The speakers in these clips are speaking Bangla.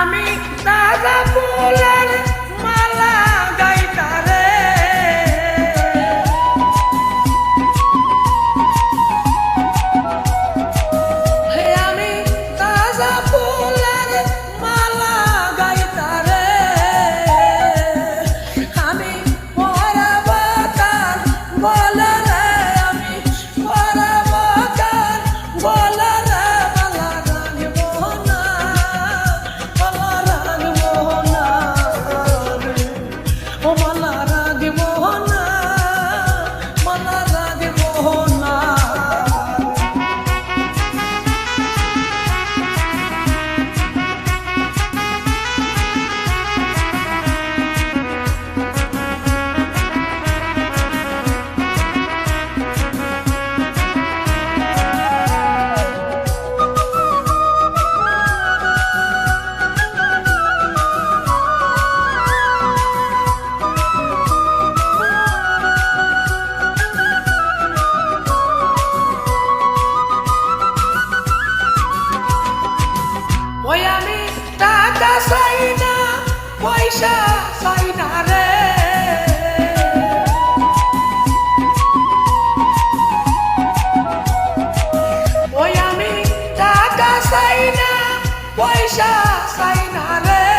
Amin, tak boleh. পয়সা চাই না রে।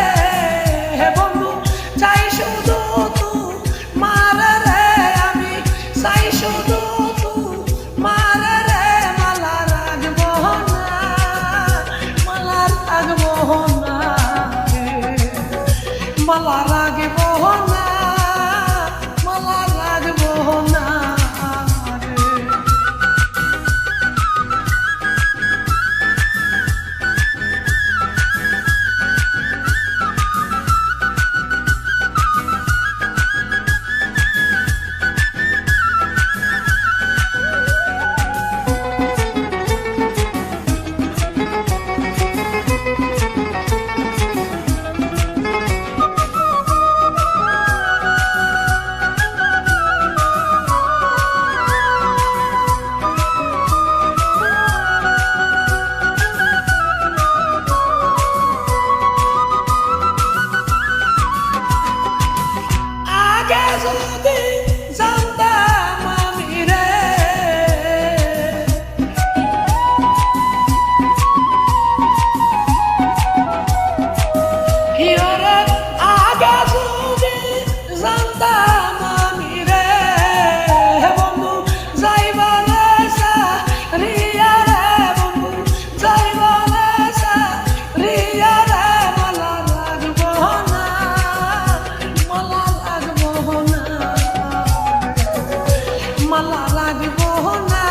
মলা লাগবো না,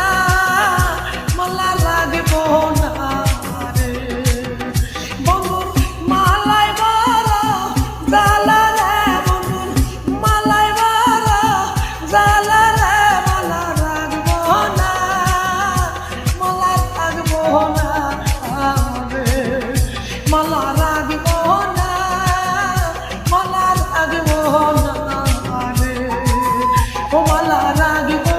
মলা লাগবো না রে। বন্ধু, মালাই বারা, জালা রে বন্ধু, মালাই বারা, জালা রে মলা লাগবো না, মলা লাগবো না রে। মলা লাগবো না, মলা লাগবো না রে। ও মলা লাগবো